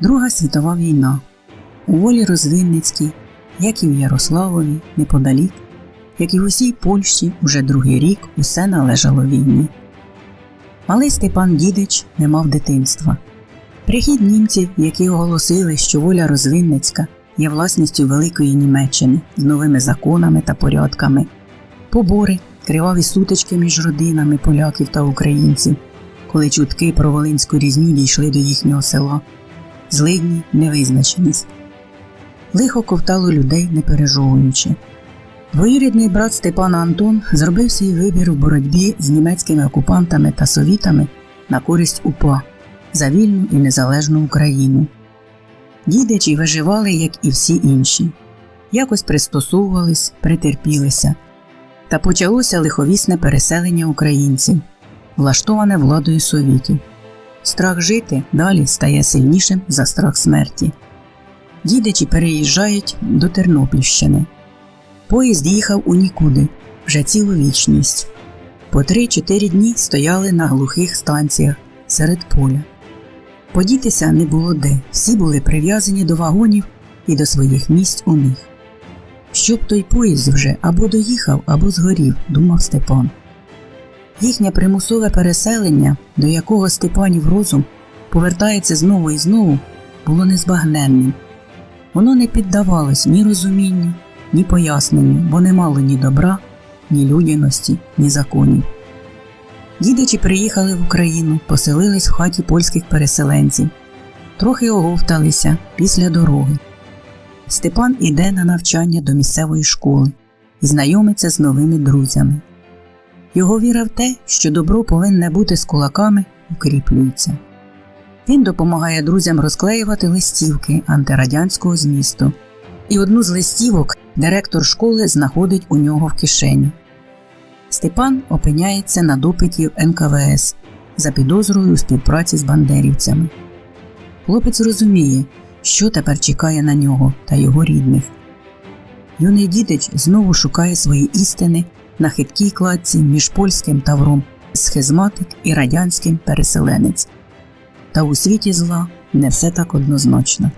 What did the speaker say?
Друга світова війна. У волі Розвинницькій, як і в Ярославові, неподалік, як і в усій Польщі, уже другий рік усе належало війні. Малий Степан Дідич не мав дитинства. Прихід німців, які оголосили, що воля Розвинницька є власністю Великої Німеччини з новими законами та порядками, побори, криваві сутички між родинами поляків та українців, коли чутки про волинську різню дійшли до їхнього села, злидні невизначеність. Лихо ковтало людей, не пережовуючи. Двоюрідний брат Степана Антон зробив свій вибір у боротьбі з німецькими окупантами та совітами на користь УПА за вільну і незалежну Україну. Дідичі виживали, як і всі інші, якось пристосовувались, притерпілися. Та почалося лиховісне переселення українців, влаштоване владою совітів. Страх жити далі стає сильнішим за страх смерті. Дідичі переїжджають до Тернопільщини. Поїзд їхав у нікуди, вже цілу вічність. По три-чотири дні стояли на глухих станціях серед поля. Подітися не було де, всі були прив'язані до вагонів і до своїх місць у них. Щоб той поїзд вже або доїхав, або згорів, думав Степан. Їхнє примусове переселення, до якого Степанів розум повертається знову і знову, було незбагненним. Воно не піддавалось ні розумінню, ні поясненню, бо не мало ні добра, ні людяності, ні законів. Дідичі приїхали в Україну, поселились в хаті польських переселенців, трохи оговталися після дороги. Степан іде на навчання до місцевої школи і знайомиться з новими друзями. Його віра в те, що добро повинне бути з кулаками, укріплюється. Він допомагає друзям розклеювати листівки антирадянського змісту, і одну з листівок директор школи знаходить у нього в кишені. Степан опиняється на допиті в НКВС за підозрою у співпраці з бандерівцями. Хлопець розуміє, що тепер чекає на нього та його рідних. Юний дідич знову шукає свої істини на хиткій кладці між польським тавром схизматик і радянським переселенець. Та у світі зла не все так однозначно.